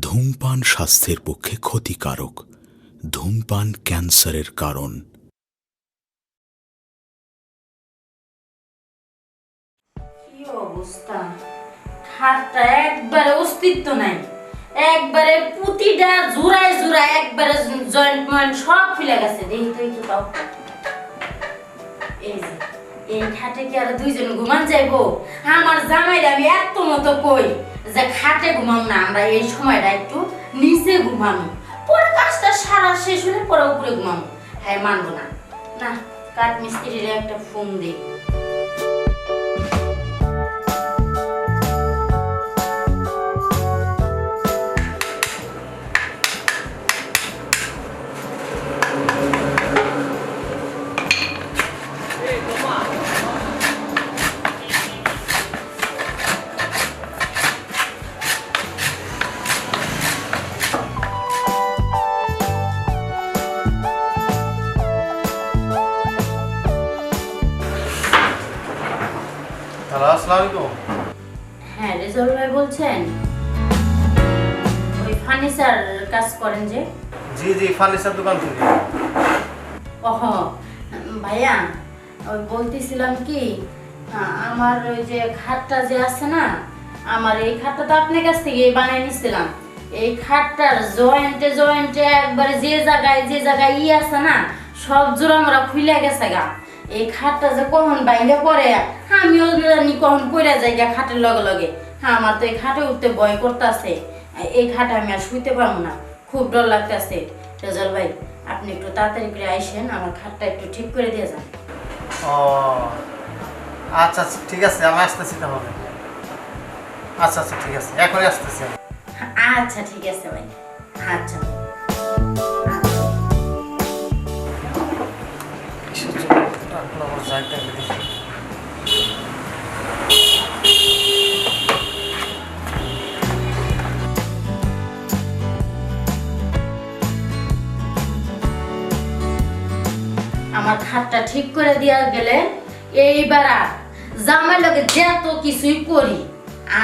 ধূমপান স্বাস্থ্যের পক্ষে ক্ষতিকারক, ধূমপান ক্যান্সারের কারণ। অবস্থা? একবারে অস্তিত্ব নাই। একবারে পুতিটা জুড়ায় জুড়ায় একবারে জয়েন্ট ময়েন্ট সব খুলে গেছে। দেখি তো একটু তাও এই যে। খাটে কি আর দুইজন ঘুমান যাইবো? আমার জামাইরা আমি এত মতো কই যে খাটে ঘুমাম না, আমরা এই সময়টা একটু নিচে ঘুমানো পরে কাজটা সারা শেষ হলে পরে উপরে ঘুমাম। হ্যাঁ মানবো না। না, কাঠ মিস্ত্রির একটা ফোন দিই করেন যে? জি জি ফার্নিচার দোকান থেকে। ওহ ভাইয়া ওই বলতেছিলাম কি আমার ওই যে খাটটা যে আছে না আমার এই খাটটা তো আপনার কাছ থেকে বানিয়ে নিছিলাম। এই খাটটার জয়েন্টে জয়েন্টে একবারে যে জায়গায় যে জায়গায় ই আছে না সব জোড়া মোড়া খুলে গেছে গা। এই খাটটা যে কখন বাইরে পড়ে আমিও জানি কখন পড়ে যাই গা খাটের লগে লগে। হ্যাঁ আমার তো এই খাটে উঠতে ভয় করতেছে। এই খাটে আমি আর শুইতে পারব না। খুব ডর লাগতেছে। রেজল ভাই আপনি একটু তাড়াতাড়ি করে আইসেন আমার খাটটা একটু ঠিক করে দিয়ে যান। ও আচ্ছা আচ্ছা ঠিক আছে আমি আসতেছি তাহলে। আচ্ছা আচ্ছা ঠিক আছে এখনই আসতেছি আচ্ছা ঠিক আছে ভাই। আচ্ছা। আমার যাইতে আমার খাটটা ঠিক করে দেওয়া গেলে এইবার আর জামাই লগে যত কিছুই করি,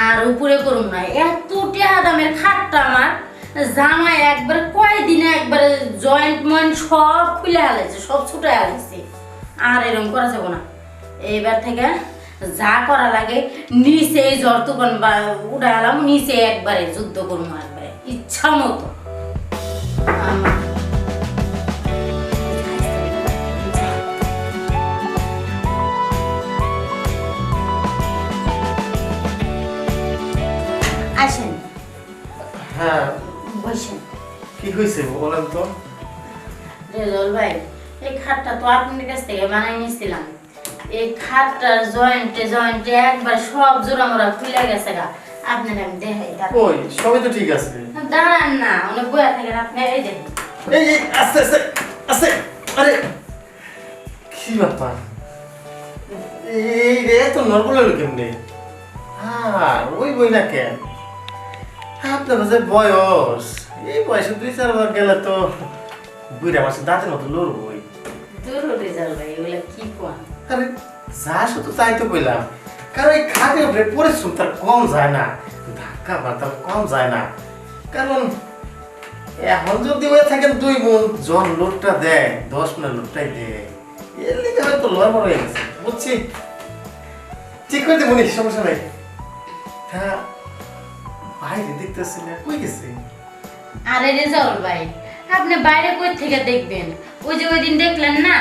আর উপরে করুন না। এত টেহা দামের খাটটা আমার, জামাই একবার কয়দিনে একবারে জয়েন্ট ময়েন্ট সব খুলে হালাইছে, সব ছুটে হালাইছে। আর এরকম করা যাব না। এইবার থেকে যা করা লাগে, নিচে এই জ্বর তুকন উঠে নিচে একবারে যুদ্ধ করব একবারে। ইচ্ছা মতো। আমার আসেন হ্যাঁ বসেন কি হয়েছে বলেন তো রেজল ভাই এই খাটটা তো আপনার কাছ থেকে বানাই নিয়েছিলাম এই খাটটার জয়েন্টে জয়েন্টে একবার সব জোড়া মোড়া খুলে গেছে গা আপনার আমি দেখাই। ওই সবই তো ঠিক আছে দাঁড়ান না অনেক বয়া থাকেন আপনি এই দেখেন এই এই আস্তে আস্তে আস্তে আরে কি ব্যাপার এই রে তো নর্মাল হলো কেমনে হ্যাঁ ওই বই না কেন আপনার যে বয়স এই বয়সে দুই চারবার গেলে তো বুড়া মাসে দাঁতের মতো লড়বই আরে যা শুধু তাই তো কইলাম। কারণ এই খাটে উপরে পরিশ্রম তার কম যায় না ধাক্কা বার্তা কম যায় না। কারণ এখন যদি হয়ে থাকেন দুই বোন জন লোটটা দেয় দশ মিনিট লোটটাই দেয় এর লিগে হয়তো লড়বড় হয়ে গেছে বুঝছি? ঠিক করে দেবো সমস্যা নাই। হ্যাঁ বাইরে দেখতেছি না কই গেছে? আরে রেজল ভাই আপনি বাইরে কই থেকে দেখবেন? ওই যে ওই দিন দেখলেন না?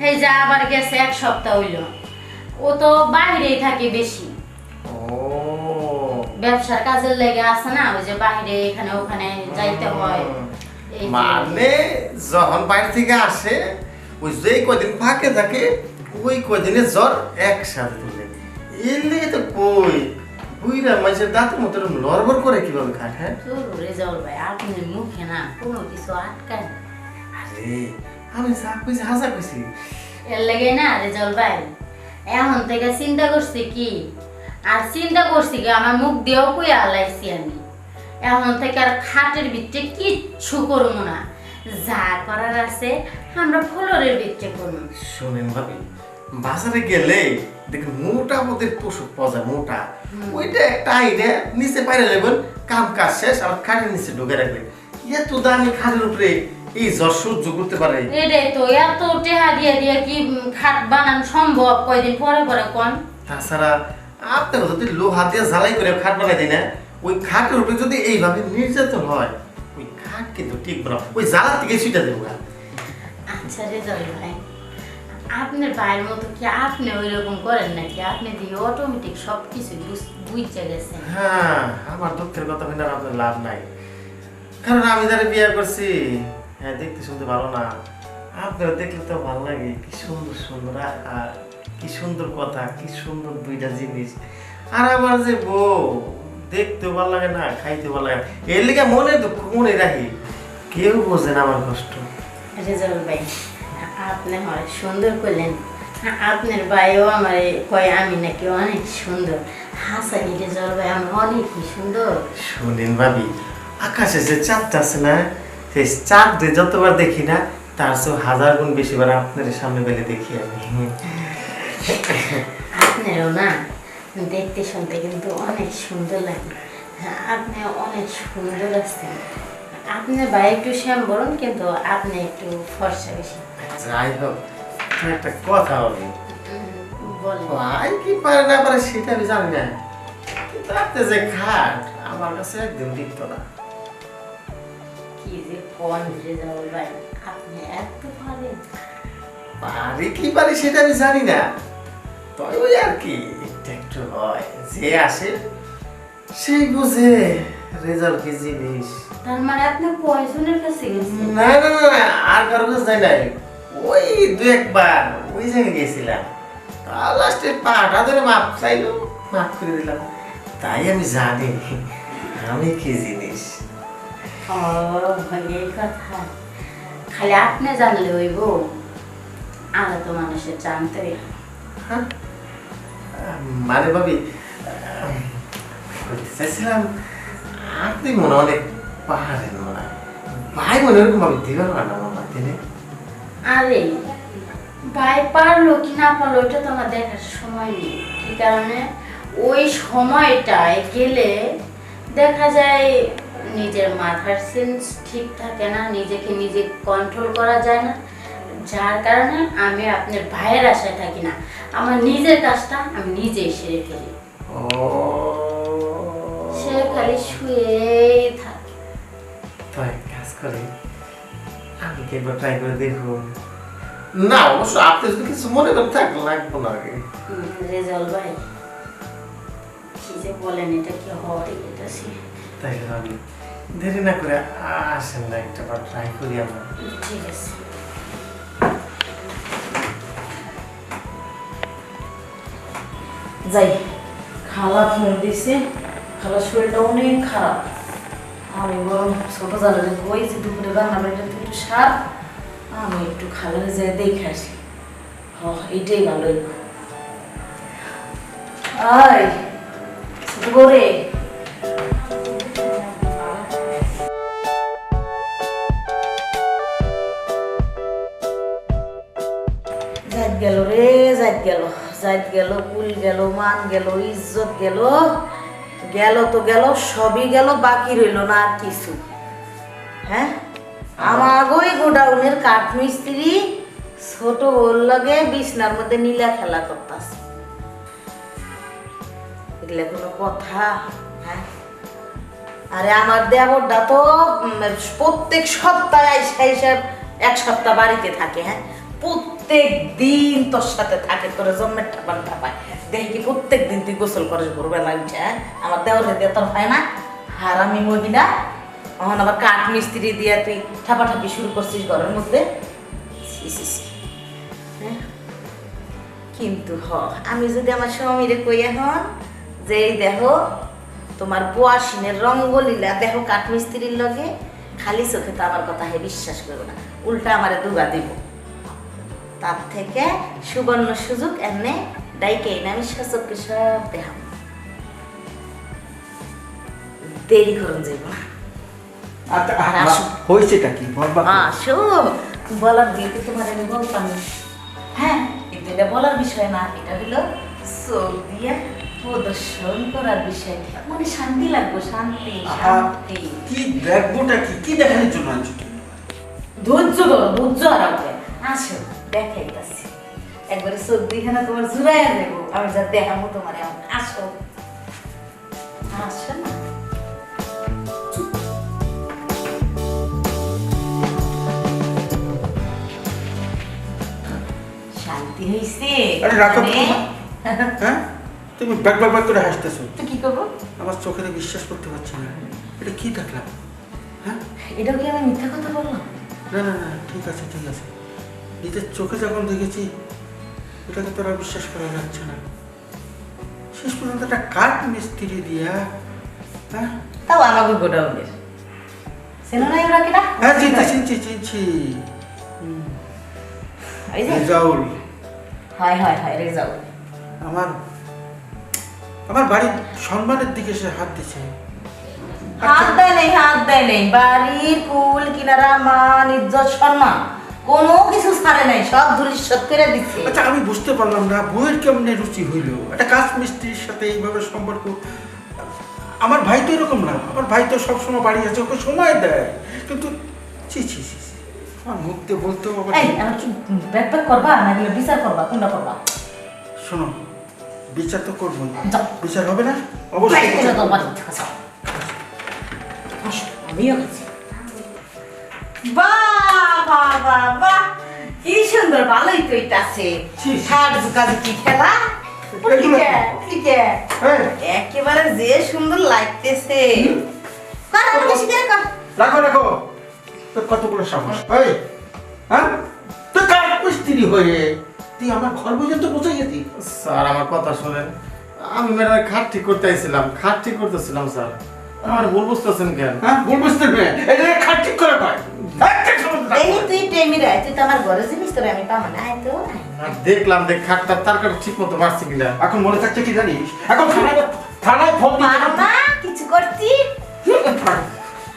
এই যে আবার গেছে এক সপ্তাহ হইল। ও তো বাইরেই থাকে বেশি। ও। ব্যবসার কাজের লেগে আছে না ওই যে বাইরে এখানে ওখানে যাইতে হয়। মানে যখন বাইরে থেকে আসে ওই যে কদিন ফাঁকে থাকে ওই কদিনে জ্বর একসাথে তুলে। এর লেগে তো কই? বুইরা মানুষের দাঁতের মতো লড়বড় করে কীভাবে খাট হ্যাঁ? রেজাউল ভাই আপনি মুখে না কোনো কিছু আটকায় না। আরে আমি যা কইছি হাসা কইছি। এর লেগে না রেজাউল ভাই এখন থেকে চিন্তা করছি কি আর চিন্তা করছি কি আমার মুখ দিয়েও কই আলাইছি আমি। এখন থেকে আর খাটের ভিতরে কিচ্ছু করব না। যা করার আছে আমরা ফ্লোরের ভিতরে করব শোনেন ভাবি বাজারে গেলে দেখুন মোটা মধ্যে পশু পজা মোটা। ওইটা একটা আইডিয়া নিচে পাইরে নেবেন কাম কাজ শেষ আর খাটের নিচে ঢুকে রাখবেন। এত দামি খাটের উপরে এই জ্বর সহ্য করতে পারে। এটাই তো এত টেহা দিয়ে দিয়ে কি খাট বানানো সম্ভব? কয়দিন পরে পরে কোন? তাছাড়া আপনার যদি লোহা দিয়ে জ্বালাই করে খাট বানাই দেয় না ওই খাটের উপরে যদি এইভাবে নির্যাতন হয় ওই খাট কিন্তু ঠিক না। ওই জ্বালা থেকে ছুটে দেবো। আচ্ছা রেজাল ভাই। আপনার ভাইয়ের মতো কি আপনি ওই রকম করেন নাকি? আপনি দিয়ে অটোমেটিক সব কিছু বুঝতে গেছেন। হ্যাঁ আমার দুঃখের কথা আর আপনার লাভ নাই। কারণ আমি যারা বিয়ে করছি হ্যাঁ দেখতে শুনতে ভালো না। আপনারা দেখলে তো ভালো লাগে কি সুন্দর সুন্দর আকার কি সুন্দর কথা কি সুন্দর দুইটা জিনিস। আর আমার যে বউ দেখতে ভালো লাগে না খাইতে ভালো লাগে এর লিগে মনে দুঃখ মনে রাখি। কেউ বোঝে না আমার কষ্ট। রেজাল ভাই আপনি হয় সুন্দর করলেন। আপনার ভাইও আমার কয় আমি নাকি অনেক সুন্দর। হাসানি রেজাল ভাই আমি অনেক সুন্দর? শুনেন ভাবি আকাশে যে চাঁদটা আছে না সেই চাঁদ যে যতবার দেখি না তার চেয়ে হাজার গুণ বেশি বার আপনার সামনে পেলে দেখি আমি। আপনারও না দেখতে শুনতে কিন্তু অনেক সুন্দর লাগে। হ্যাঁ, আপনি অনেক সুন্দর আছেন। আপনার ভাই একটু শ্যাম বলুন কিন্তু আপনি একটু ফর্সা বেশি। যাই হোক একটা কথা হবে ভাই কি পারে না পারে সেটা আমি জানি না। কিন্তু আপনি যে খাট আমার কাছে একদম টিকতো না। কি যে কোন রেজাউল ভাই আপনি এত পারেন পারি কি পারি সেটা আমি জানি না। তবে ওই আর কি একটু একটু হয়। যে আসে সেই বুঝে রেজাল্ট কি জিনিস। তার মানে আপনি কয়জনের কাছে গেছেন? না না না, আর কারও কাছে যাই নাই। ওই দু একবার ওই জায়গায় গেছিলাম তা লাস্টে পাটা ধরে মাপ চাইলো মাপ করে দিলাম। তাই আমি জানি আমি কি জিনিস। ও এই কথা। খালি আপনি জানলে হইব আলাদা তো মানুষের জানতে। হ্যাঁ? মানে ভাবি বলতে চাইছিলাম আপনি মনে অনেক পাহাড়ের মনে হয় ভাই মনে ওরকম ভাবে দিবেন না মামা তিনি আরে ভাই পারল কি না পারল ওটা তো আমার দেখার সময় নেই। কি কারণে? ওই সময়টায় গেলে দেখা যায় নিজের মাথার সেন্স ঠিক থাকে না নিজেকে নিজে কন্ট্রোল করা যায় না। যার কারণে আমি আপনার ভাইয়ের আশায় থাকি না। আমার নিজের কাজটা আমি নিজেই সেরে ফেলি। সে খালি শুয়েই থাকে। কাজ করে। কি একবার ট্রাই করে দেখুন না অবশ্য আপনি যদি কিছু মনে করে থাকলে লাগবো না আগে। রেজাল ভাই কি যে বলেন এটা কি হয় এটা সে। তাই ভাবি দেরি না করে আসেন না একটা বার ট্রাই করি আমরা। ঠিক আছে। যাই খালা ফোন দিছে খালা শরীরটা অনেক খারাপ। আমি বরং ছোট জানালে বই যে দুপুরে রান্না বাড়িটা একটু সার আমি একটু খালারে যাই দেখে আসি। হ এইটাই ভালো গেল রে, জাত গেল। জাত গেল, কুল গেল, মান গেল, ইজ্জত গেল। গেল তো গেল, সবই গেল, বাকি রইল না আর কিছু। হ্যাঁ? আমার ওই গোডাউনের কাঠমিস্ত্রি ছোট ওর লগে বিছনার মধ্যে নীলা খেলা করতাস এগুলা কোনো কথা হ্যাঁ? আরে আমার দেবরটা তো প্রত্যেক সপ্তাহে আইসা আইসা এক সপ্তাহ বাড়িতে থাকে হ্যাঁ? প্রত্যেক দিন তোর সাথে থাকে, তোর জন্মের ঠাপান ঠাপায়। দেখি কি প্রত্যেক দিন তুই গোসল করিস ভোরবেলা উঠে হ্যাঁ? আমার দেওয়ার দিয়ে তোর হয় না? হারামি মহিলা। এখন আবার কাঠ মিস্ত্রি দিয়ে তুই ঠাপাঠাপি শুরু করছিস ঘরের মধ্যে। হ্যাঁ? কিন্তু হ, আমি যদি আমার স্বামীরে কই এখন, যে এই দেখো তোমার পোয়াশিনের রঙ্গলীলা দেখো কাঠমিস্ত্রির লগে, খালি চোখে তো আমার কথা হে বিশ্বাস করবে না। উল্টা আমারে দুগা দিব। তার থেকে সুবর্ণ সুযোগ এমনি ডাইকে আমি সচককে সব দেখাম দেরি করুন যাইব না। হয়েছেটা কি? বলবা আসো। বলার দিয়ে তোমার আমি বলতাম। হ্যাঁ কিন্তু এটা বলার বিষয় না এটা হলো চোখ দিয়ে প্রদর্শন করার বিষয়। মানে শান্তি লাগবে শান্তি শান্তি। কি দেখবোটা কি? কি দেখানোর জন্য আনছো? ধৈর্য ধরো ধৈর্য হারাবে আসো দেখাইতাছি। একবারে চোখ দিয়ে তোমার জুড়াইয়া দেবো আমি যা দেখাবো তোমার আসো। আসো না। হইছে আরে রাখো মানে, হ্যাঁ? তুমি ব্যাক ব্যাক ব্যাক করে হাসতেছো। তো কি করব? আমার চোখে তো বিশ্বাস করতে পারছি না। এটা কি দেখলাম? হ্যাঁ? এটাও কি আমি মিথ্যা কথা বললাম? না না না ঠিক আছে ঠিক আছে। নিজের চোখে যখন দেখেছি এটাকে তোরা বিশ্বাস করা যাচ্ছে না। শেষ পর্যন্ত একটা কাঠ মিস্ত্রি দিয়া হ্যাঁ? তাও আমাকে গোডাউনের চেনো নাই ওরা কেটা হ্যাঁ চিনছি চিনছি চিনছি। এই যে। রেজাউল। হয় হয় হয় আমার আমার বাড়ির সম্মানের দিকে সে হাত দিছে। হাত দেয় নেই হাত দেয় নেই। বাড়ির কুল কিনারা মান ইজ্জত সম্মান কোনো কিছু ছাড়ে নাই সব ধুলিশ্বত করে দিচ্ছে আচ্ছা আমি বুঝতে পারলাম না বইয়ের কেমনে রুচি হইল? একটা কাজ মিস্ত্রির সাথে এইভাবে সম্পর্ক। আমার ভাই তো এরকম না। আমার ভাই তো সবসময় বাড়ি আছে ওকে সময় দেয়। কিন্তু ছি ছি ছি। আমার বলতেও আবার এই আমি কি ব্যাক ব্যাক করবা না গেলে বিচার করবা? কোনটা করবা? শোনো বিচার তো করব বিচার হবে না? অবশ্যই আমিও। কি সুন্দর ভালোই তো এটা আছে। ছি, ছি। কি? খেলা একেবারে যে সুন্দর লাগতেছে। রাখো রাখো। তোর কতগুলো সাহস? এই হ্যাঁ? তুই কাঠ মিস্ত্রি হয়ে? তুই আমার ঘর পর্যন্ত পৌঁছে গেছি স্যার আমার কথা শোনেন। আমি ম্যাডামের খাট ঠিক করতে আইছিলাম খাট ঠিক করতেছিলাম স্যার। আমার ভুল বুঝতেছেন কেন? হ্যাঁ ভুল বুঝতে পেরে এটা খাট ঠিক করে পায় দেখলাম দেখ খাটটা তার কাছে ঠিক মতো মারছি কিনা। এখন মনে থাকছে কি জানিস? এখন থানায় থানায় ফোন কিছু করছি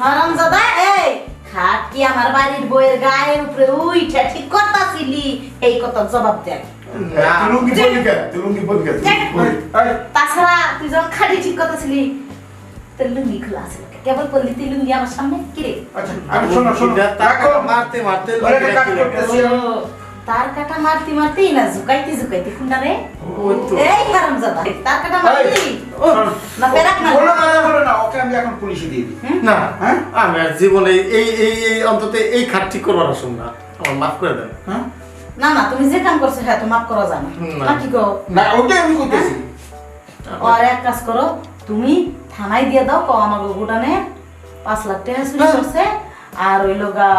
হারাম দাদা এই! খাট কি আমার বাড়ির বইয়ের গায়ের উপরে উইঠা? ঠিক করতাছিলি? এই কথা জবাব কেন তাছাড়া তুই যখন খাটি ঠিক করতেছিলি তোর লুঙ্গি খোলা আছে কেবল তুই লুঙ্গি আমার সামনে? কিরে আচ্ছা আমি শোনো শোনো। মারতে মারতে তার কাটা মারতে মারতেই না জুকাইতে জুকাইতে খুন্ডা রে। এই হারাম দাদা তার কাটা মারতি না পেরাক না। কোনো কথা বলো না ওকে আমি এখন পুলিশে দিয়ে দিই। না হ্যাঁ? আমি আর জীবনে এই এই এই অন্তত এই খাট ঠিক করবার আসুন না। আমার মাফ করে দেন। হ্যাঁ? না না তুমি যে কাম করছ হ্যাঁ তো মাফ করা যায় না। না। না কি গো না ওটাই আমি করতেছি আর এক কাজ করো তুমি থানায় দিয়ে দাও কো আমার গোডানে পাঁচ লাখ টাকা চুরি হ্যাঁ। করছে আর ওই লোগা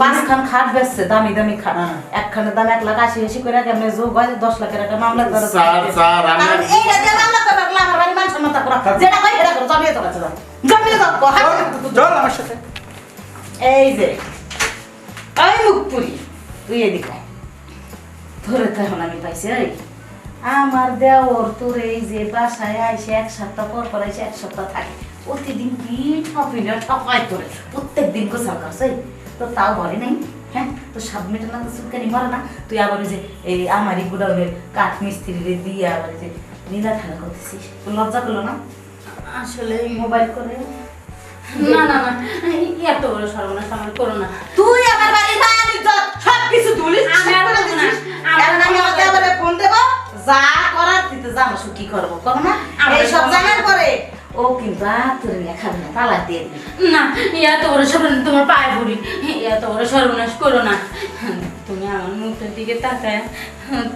পাঁচখান খাট বেচছে দামি দামি খাট। হ্যাঁ। একখানের দাম এক লাখ আশি আশি করে কেমনে যোগ হয়? দশ লাখের একটা মামলা কারণ এই রাতে মামলা করে আমার বাড়ি মান সম্মান করা যেটা কই সেটা করো জমিয়ে তো কাছে জমিয়ে দাও চল আমার সাথে। এই যে এই মুখপুরি তুই এদিকে ধরে তো এখন আমি পাইছি এই। আমার দেওর তোর এই যে বাসায় আইসে এক সপ্তাহ পর পর আইসে এক সপ্তাহ থাকে। প্রতিদিন কি ঠপিলে ঠকাই তোরে। প্রত্যেক দিন গোসল করছে তো তাও বলে নাই হ্যাঁ? তো সাত মিনিটের না তো চুলকানি মরে না? তুই আবার যে এই আমারই গুডাউনের কাঠ মিস্ত্রি দিয়ে আবার যে নীলা খেলা করতেছিস। তো লজ্জা করল না? আসলে মোবাইল করে না না না এত বড় সর্বনাশ আমার করো না। তুই আমার মান ইজ্জত সব কিছু তুলিস। আমি আর করে না। দিছিস। আমি আর এখন আমি ওকে আবার ফোন দেব যা করার তুই তো জানো কি করব করো না? এই সব জানার পরে ও কিন্তু আর তোর নিয়ে খাবে না তালাক দিয়ে না এত বড় সর্বনাশ তোমার পায়ে পড়ি। এত বড় সর্বনাশ করো না। তুমি আমার মুখের দিকে তাকায়,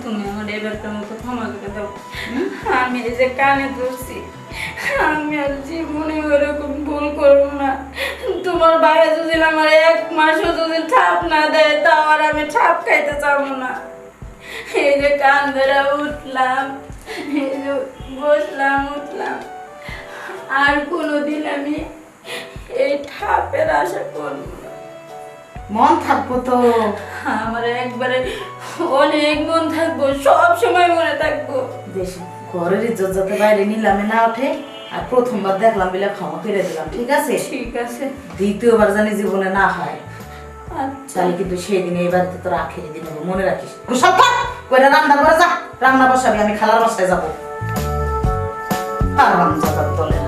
তুমি আমার এবারকার মতো ক্ষমা করে দাও। আমি এই যে কানে ধরছি, আমি আর জীবনে ওরকম ভুল করব না। তোমার বাইরে যদি আমার এক মাসও যদি ঠাপ না দেয়, তাও আর আমি ঠাপ খাইতে চাবো না। এই যে কান ধরে উঠলাম, এই যে বসলাম, উঠলাম। আর কোনোদিন আমি এই ঠাপের আশা করব মন থাকব তো। আমার একবারে অনেক মন থাকব সব সময় মনে থাকব। দেশ ঘরের ইজ্জত যাতে বাইরে নিলামে না ওঠে আর প্রথমবার দেখলাম বলে ক্ষমা করে দিলাম ঠিক আছে? ঠিক আছে। দ্বিতীয়বার জানি জীবনে না হয়। আচ্ছা। তাহলে কিন্তু সেই দিনে এই বাড়িতে তোর আখেরি দিন হবে মনে রাখিস। কইরা রান্না করে যা রান্না বসাবি আমি খালার বাসায় যাব। আর রামজাদার দলের